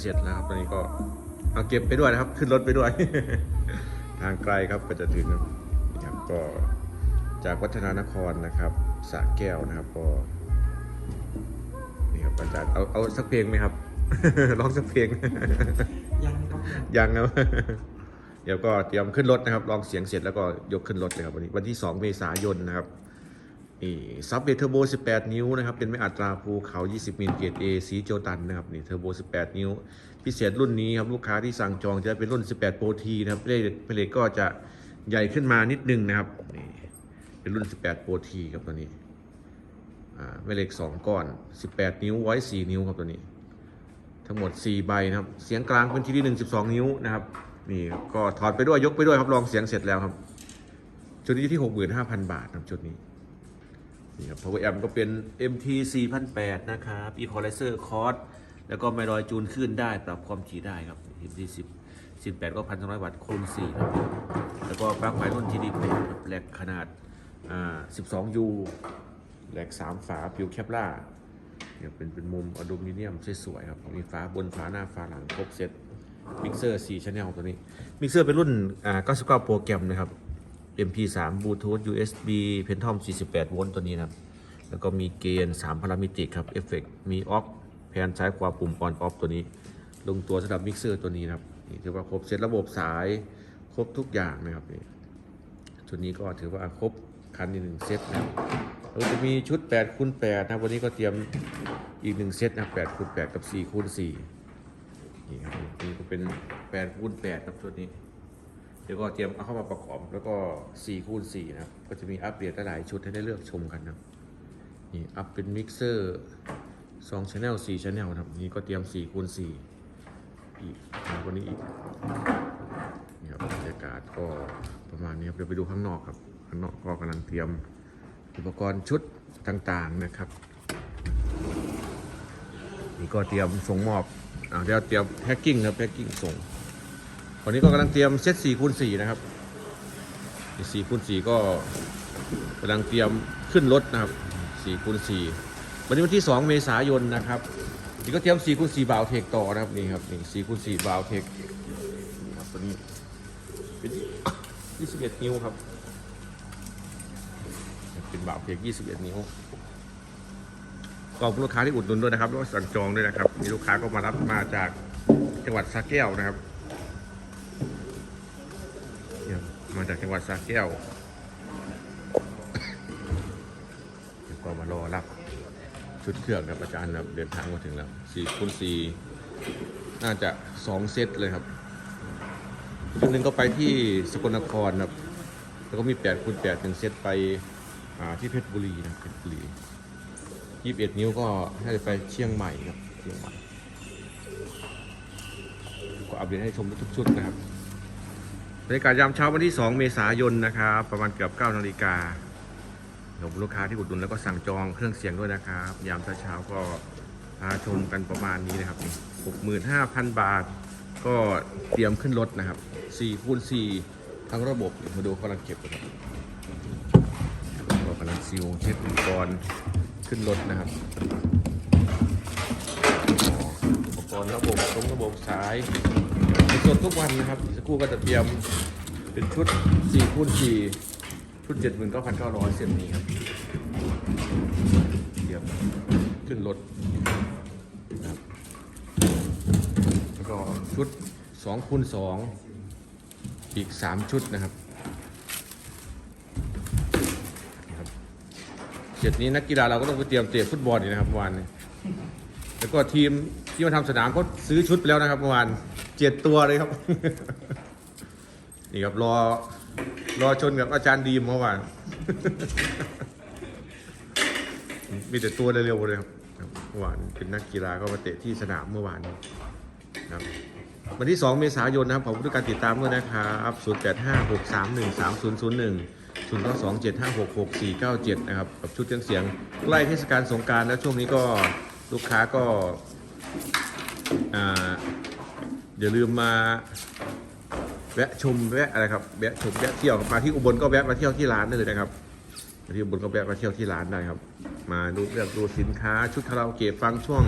เสียงเสร็จแล้วครับตอนนี้ก็เอาเก็บไปด้วยนะครับ ขึ้นรถไปด้วย ทางไกลครับก็จะถึงครับนี่ครับก็จากวัฒนานครนะครับสระแก้วนะครับก็นี่ครับอาจารย์เอาเอาสักเพลงไหมครับร้องสักเพลงยังครับยังนะเดี๋ยวก็เตรียมขึ้นรถนะครับลองเสียงเสร็จแล้วก็ยกขึ้นรถเลยครับวันนี้วันที่ 2 เมษายนนะครับ นี่ซับเบเทอร์โบ 18 นิ้วนะครับ เป็นไม่อัตราภูเขา20 มิลเกรด A สีโจตันนะครับนี่เทอร์โบ 18 นิ้ว พิเศษรุ่นนี้ครับ ลูกค้าที่สั่งจองจะเป็นรุ่น 18 Pro T นะครับเลขเพลทก็จะใหญ่ขึ้นมานิดนึงนะครับนี่เป็นรุ่น 18 Pro T ครับตัวนี้อ่าแม่เหล็ก 2 ก้อน 18 นิ้วไว้ 4 นิ้วครับตัวนี้ ทั้งหมด 4 ใบนะครับ เสียงกลางเป็นที่ที่1 12 นิ้วนะครับนี่ก็ถอดไปด้วยยกไปด้วยครับลองเสียงเสร็จแล้วครับ ชุดนี้ที่ 65,000 บาทครับชุดนี้ นี่ครับ power amp ก็เป็น MT 4008 นะครับ equalizer cos แล้วก็ไมรอยจูนขึ้นได้ปรับความถี่ได้ครับ MT 10 18ก็1,200วัตต์คูณ4ครับแล้วก็ปลั๊กไฟรุ่น GD8 แหลกขนาดอ่า 12U แหลก 3 ฝาผิวแคปล่าเนี่ยเป็นเป็นมุมอลูมิเนียมสวยๆครับ มีฝาบนฝาหน้าฝาหลังครบเซ็ตมิกเซอร์4 channel ตัวนี้ มิกเซอร์เป็นรุ่นอ่า99โปรแกรมนะครับ MP3 Bluetooth USB Phantom 48 โวลต์ตัวนี้นะครับ แล้วก็มีเกณฑ์ 3 พารามิติกครับเอฟเฟกมีออฟแผนซ้ายขวาปุ่มออนออฟตัวนี้ ลงตัวสำหรับมิกเซอร์ตัวนี้นะครับนี่ถือว่าครบเซ็ตระบบสายครบทุกอย่างนะครับนี่ชุดนี้ก็ถือว่าครบคันในหนึ่งเซ็ตนะครับเราจะมีชุด8คูณ8นะวันนี้ก็เตรียมอีกหนึ่งเซตนะ8คูณ8กับ4คูณ4นี่ครับนี่ก็เป็น8คูณ8ครับชุดนี้ เดี๋ยวก็เตรียมเอาเข้ามาประกอบแล้วก็4คูณ4นะครับ ก็จะมีอัปเดตหลายชุดให้ได้เลือกชมกันนะนี่อัพเป็นมิกเซอร์2 Channel 4 Channel นะครับนี่ก็เตรียม4คูณ4อีกมาว่านี้อีกนี่ครับบรรยากาศก็ประมาณนี้ครับเดี๋ยวไปดูข้างนอกครับข้างนอกก็กำลังเตรียมอุปกรณ์ชุดต่างๆนะครับ นี่ก็เตรียมส่งมอบอ่าเดี๋ยวเตรียมแพ็กกิ้งครับแพ็กกิ้งส่ง อนนี้ก็กำลังเตรียมเซต4คูณ4นะครับ4คูณ4ก็กำลังเตรียมขึ้นรถนะครับ4คูณ4วันนี้วันที่2เมษายนนะครับนี่ก็เตรียม4คูณ4บาวเทคต่อนะครับนี่ครับนี่4คูณ4บาวเทคนี่ครับตัวนี้เป็น21นิ้วครับ เป็นบาวเทค21นิ้วขอบคุณลูกค้าที่อุดหนุนด้วยนะครับแล้วก็สั่งจองด้วยนะครับ มีลูกค้าก็มารับมาจากจังหวัดสระแก้วนะครับ เนี่ยมาจากจังหวัดสระแก้วเดี๋ยวก็มารอรับชุดเครื่องครับอาจารย์ครับเดินทางมาถึงแล้วสี่คูณสี่น่าจะสองเซตเลยครับชุดหนึ่งก็ไปที่สกลนครครับแล้วก็มีแปดคูณแปดถึงเซตไปที่เพชรบุรีนะเพชรบุรียี่สิบเอ็ดนิ้วก็ให้ไปเชียงใหม่ครับเชียงใหม่ก็อัปเดตให้ชมทุกชุดนะครับ บรรยากาศยามเช้าวันที่ 2 เมษายนนะครับ ประมาณเกือบ9นาฬิกาขอบคุณลูกค้าที่อุดหนุนแล้วก็สั่งจองเครื่องเสียงด้วยนะครับ ยามเช้าๆก็พาชมกันประมาณนี้นะครับนี่65,000บาท ก็เตรียมขึ้นรถนะครับ4คูณ4ทั้งระบบมาดูกำลังเก็บกันครับก็กำลังซิลเช็คอุปกรณ์ขึ้นรถนะครับอุปกรณ์ระบบตรงระบบสาย สดทุกวันนะครับสักครู่ก็จะเตรียมเป็นชุด4คูณ4ชุด 79,900เซนนี้ครับเตรียมขึ้นรถนะครับแล้วก็ชุด2คูณ2อีก 3 ชุดนะครับเสร็จนี้นักกีฬาเราก็ต้องไปเตรียมเตะฟุตบอลอีกนะครับเมื่อวานนี้แล้วก็ทีมที่มาทำสนามก็ซื้อชุดไปแล้วนะครับเมื่อวาน เจ็ดตัวเลยครับ นี่ครับรอรอชนกับอาจารย์ดีมเมื่อวานมีแต่ตัวเร็วๆเลยครับเมื่อวานเป็นนักกีฬาก็มาเตะที่สนามเมื่อวานครับวันที่ 2 เมษายนนะครับขอบคุณทุกการติดตามด้วยนะครับ0856313001 0927566497 นะครับกับชุดเครื่องเสียงใกล้เทศกาลสงการแล้วช่วงนี้ก็ลูกค้าก็ อย่าลืมมาแวะชมแวะอะไรครับแวะชมแวะเที่ยวมาที่อุบลก็แวะมาเที่ยวที่ร้านได้เลยนะครับมาที่อุบลก็แวะมาเที่ยวที่ร้านได้ครับ มาดูเลือกดูสินค้าชุดคาราโอเกะฟังช่วง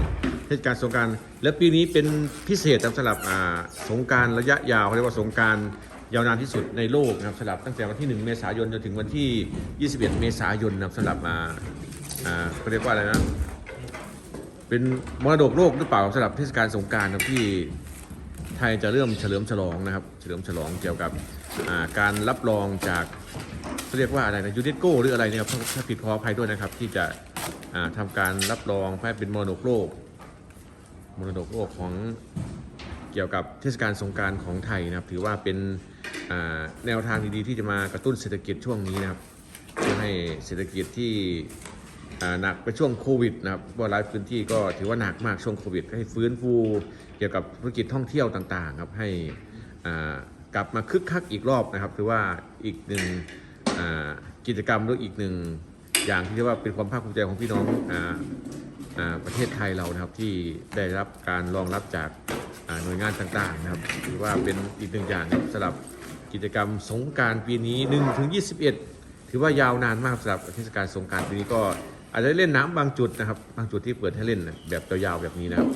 เทศกาลสงการและปีนี้เป็นพิเศษสำหรับสงการระยะยาวเขาเรียกว่าสงการยาวนานที่สุดในโลกนะครับสำหรับตั้งแต่วันที่ 1 เมษายนจนถึงวันที่ 21 เมษายนนะครับสำหรับอ่าอ่าเขาเรียกว่าอะไรนะเป็นมรดกโลกหรือเปล่าสำหรับเทศกาลสงการที่ ไทยจะเริ่มเฉลิมฉลองนะครับ เฉลิมฉลองเกี่ยวกับการรับรองจากเรียกว่าอะไรนะยูเนสโกหรืออะไรเนี่ยครับถ้าผิดขออภัยด้วยนะครับ ที่จะอ่าทำการรับรองให้เป็นมรดกโลกมรดกโลกของเกี่ยวกับเทศกาลสงการของไทยนะครับ ถือว่าเป็นแนวทางดีๆ ที่จะมากระตุ้นเศรษฐกิจช่วงนี้นะครับเพื่อให้เศรษฐกิจที่ หนักไปช่วงโควิดนะครับเพราะหลายพื้นที่ก็ถือว่าหนักมากช่วงโควิด ให้ฟื้นฟูเกี่ยวกับธุรกิจท่องเที่ยวต่างๆครับให้กลับมาคึกคักอีกรอบนะครับถือว่าอีกหนึ่งกิจกรรมหรืออีกหนึ่งอย่างที่เรียกว่าเป็นความภาคภูมิใจของพี่น้องออประเทศไทยเรานะครับที่ได้รับการรองรับจากหน่วยงานต่างๆนะครับถือว่าเป็นอีกหนึ่งอย่างสำหรับกิจกรรมสงการปีนี้1ถึง21 ถือว่ายาวนานมากสำหรับเทศกาลสงการปีนี้ก็ อาจจะเล่นน้ำบางจุดนะครับ บางจุดที่เปิดให้เล่นแบบยาวๆแบบนี้นะครับ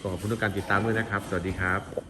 ขอบคุณทุกการติดตามด้วยนะครับ สวัสดีครับ